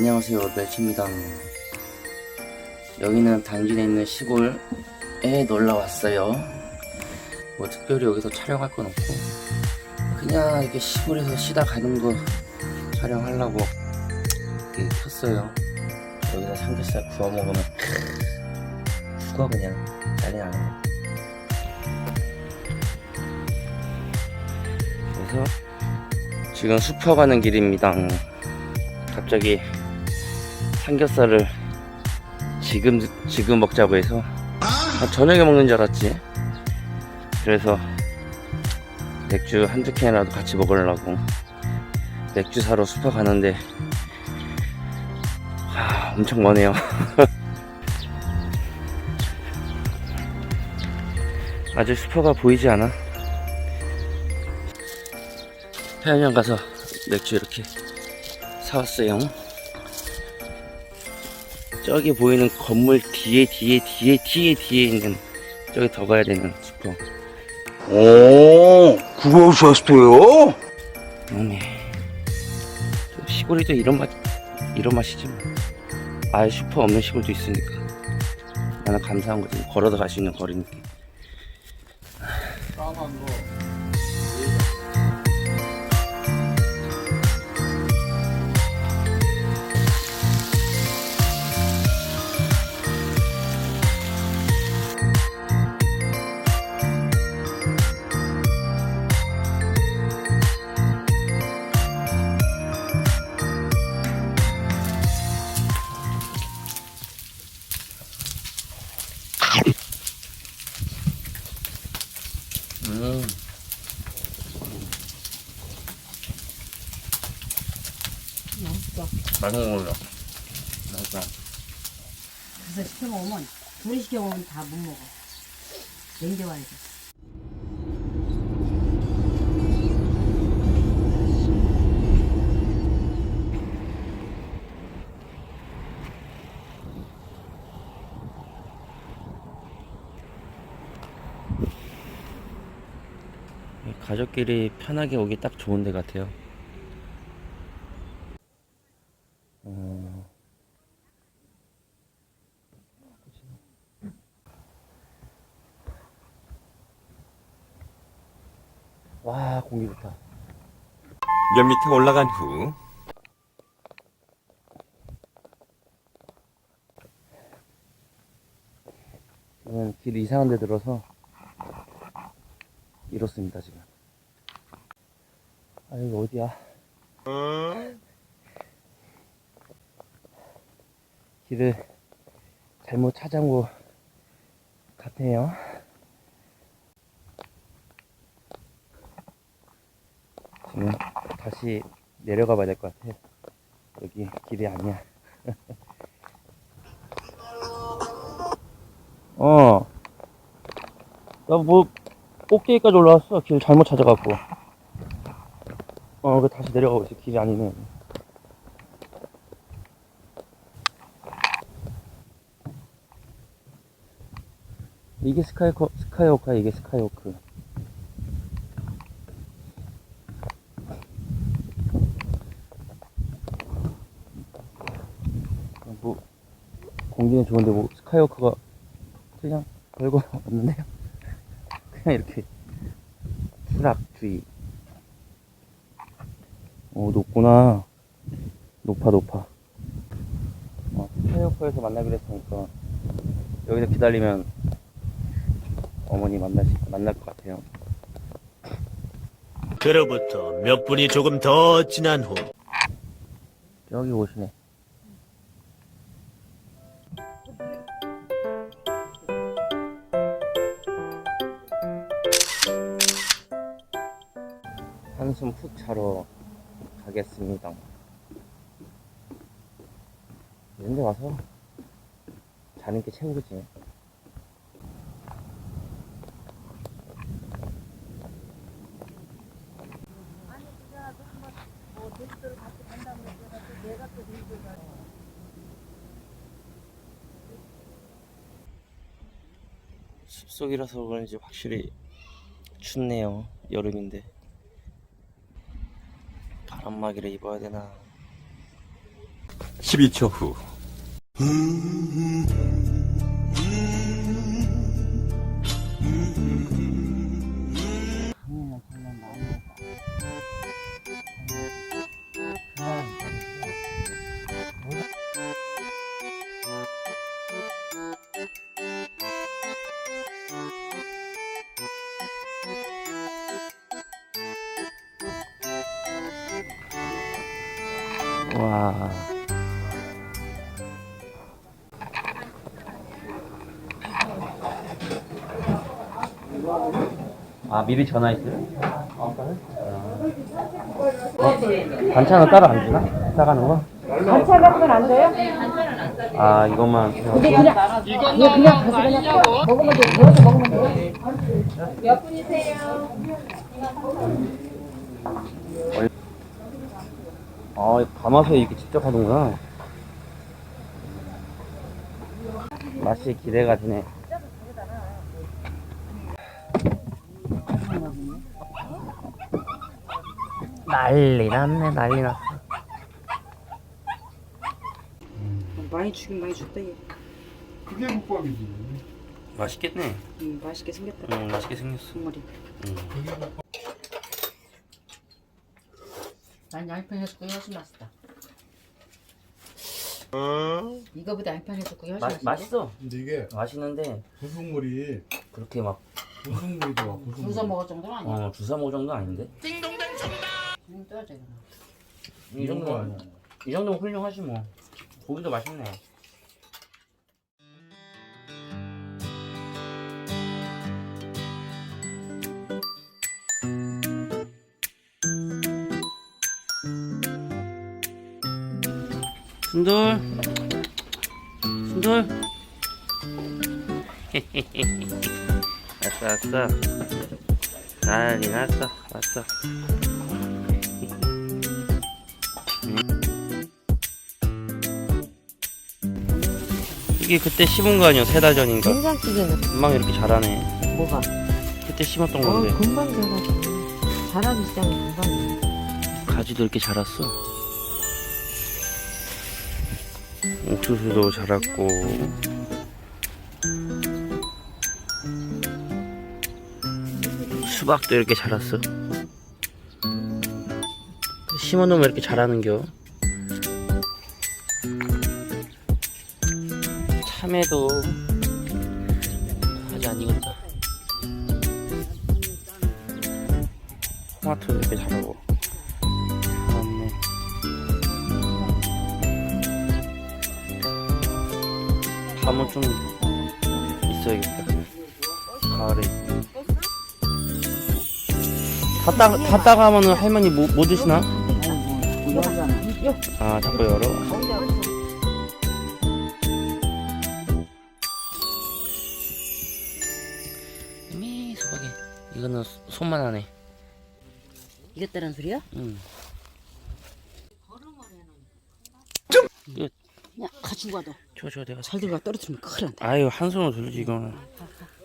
안녕하세요 멸치입니다. 여기는 당진에 있는 시골에 놀러 왔어요. 뭐 특별히 여기서 촬영할 건 없고 그냥 이렇게 시골에서 쉬다 가는 거 촬영하려고 이렇게 켰어요. 여기서 삼겹살 구워 먹으면 크, 죽어 그냥. 난리 거 그래서 지금 숲어 가는 길입니다. 갑자기 삼겹살을 지금 지금 먹자고 해서 아, 저녁에 먹는 줄 알았지. 그래서 맥주 한두 캔이라도 같이 먹으려고 맥주 사러 슈퍼 가는데 아, 엄청 머네요. 아직 슈퍼가 보이지 않아. 편의점 가서 맥주 이렇게 사왔어요. 저기 보이는 건물 뒤에 뒤에 뒤에 뒤에 뒤에 있는 저기 더 가야 되는 슈퍼. 오, 그러셨어요? 어메. 저 시골이 또 이런 맛 이런 맛이지 뭐. 아예 슈퍼 없는 시골도 있으니까. 나는 감사한 거지. 걸어서 갈 수 있는 거리니까. 맛있어. 많이 먹어요. 맛있어. 그래서 시켜 먹으면 둘이 시켜 먹으면 다 못 먹어. 냉겨와야 돼. 가족끼리 편하게 오기 딱 좋은 데 같아요. 어, 와 공기 좋다. 몇 미터 올라간 후 저는 길 이상한 데 들어서 이렇습니다 지금. 아 여기 어디야? 길을 잘못 찾아온 것 같네요. 지금 다시 내려가 봐야 될 것 같아. 여기 길이 아니야. 어. 나 뭐, 꼭대기까지 올라왔어. 길 잘못 찾아갖고. 어, 그 다시 내려가고 있어. 길이 아니네. 이게 스카이코, 스카이워크야, 이게 스카이워크. 뭐, 공기는 좋은데 뭐, 스카이워크가 그냥 별거 없는데요. 그냥 이렇게 추락 주의. 오 높구나. 높아 높아. 어, 스카이워커에서 만나기로 했으니까 여기서 기다리면 어머니 만나시 만날 것 같아요. 그로부터 몇 분이 조금 더 지난 후 여기 오시네. 한숨 푹 자러 가겠습니다. 이런 데 와서 자는 게 최고지. 숲속이라서 그런지 확실히 춥네요. 여름인데. 바람막이를 입어야 되나. 12초 후. 와. 아 미리 전화했어요? 어, 반찬은 따로 안 주나? 싸가는 거? 반찬 같은 건안 돼요? 아 이것만 근데 그냥 그냥 그냥 가서 그냥 먹으면 돼. 부어서 먹으면 돼. 아 가마솥에 이렇게 직접 하는구나 맛이 기대가 되네 난리 났네 난리 났어 많이 주긴 많이 줬다 얘. 그게 국밥이지. 맛있겠네 음, 맛있게 생겼다. 응 맛있게 생겼어 국물이. 난 양평 해수국이 훨씬 맛있다. 이거보다 양평 해수국이 훨씬 마, 맛있어. 맛있어 근데 이게 맛있는데 부속물이 그렇게 막 부속물이 좋아. 부서 먹을 정도는 아니야. 어, 주사 먹을 정도 아닌데? 음, 떠야죠 이거는. 이 이런 거 정도면 아니야. 이 정도면 훌륭하지 뭐 고기도 맛있네 순돌. 순돌. 왔어 왔어. 난리 났어 왔어. 이게 그때 심은 거 아니야? 세 달 전인가? 된장찌개는? 금방 이렇게 자라네. 뭐가? 그때 심었던 어, 건데. 금방 자라지. 자라기 시작은 금방. 가지도 이렇게 자랐어 옥수수도 자랐고. 수박도 이렇게 자랐어? 심어놓으면 이렇게 자라는겨. 참외도 아직 안 익었다. 토마토도 이렇게 자라고 밤은 좀 있어야겠다. 가을에. 다, 따, 다 따가면은 할머니 뭐, 뭐 드시나? 아 자꾸 열어. 미 소박해. 이거는 소- 손만 하네. 이겼다는 소리야? 응. 야, 가지고 가도 저, 저, 내가. 잘 들어가 떨어뜨리면 큰일 난다. 아유, 한 손으로 들지, 이거는.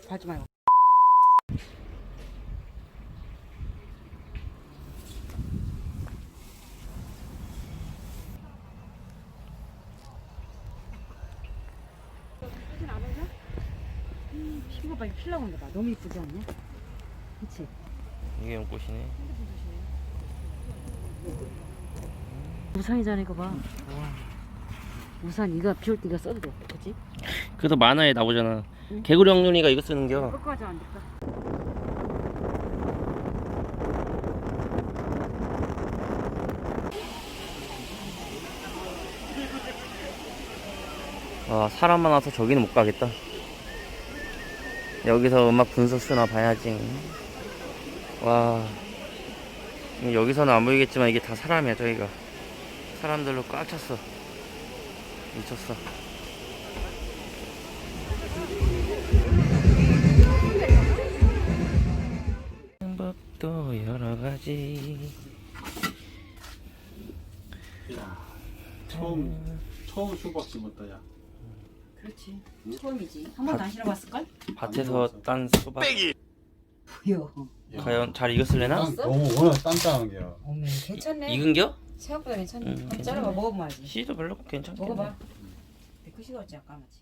밟지 말고. 피부가 빨리 필라고 한다 봐. 너무 이쁘지 않냐? 그치? 이게 연꽃이네. 우산이잖아 이거 봐. 우 산 이거 비올 때 이거 써도 돼. 그치? 그래도 만화에 나오잖아. 응. 개구리 엉눈이가 이거 쓰는겨. 끝까지 안 될까? 아, 사람 많아서 저기는 못 가겠다. 여기서 음악 분석 쓰나 봐야지. 와. 여기서는 안 보이겠지만 이게 다 사람이야, 저기가. 사람들로 꽉 찼어. 미쳤어. 방법도 여러 가지. 처음 처음 수박 심었다 야. 그렇지. 처음이지. 한 번도 안 실어봤을걸? 밭에서 딴 수박. 보여. 과연 잘 익었을래나? 딴- 너무 워낙 단단한 게야. 어메 괜찮네. 익은겨? 생각보다 괜찮네. 음, 한번 괜찮네. 잘라봐 먹어봐야지. 씨도 별로 괜찮게. 먹어봐. 그 식었지 아까 마치.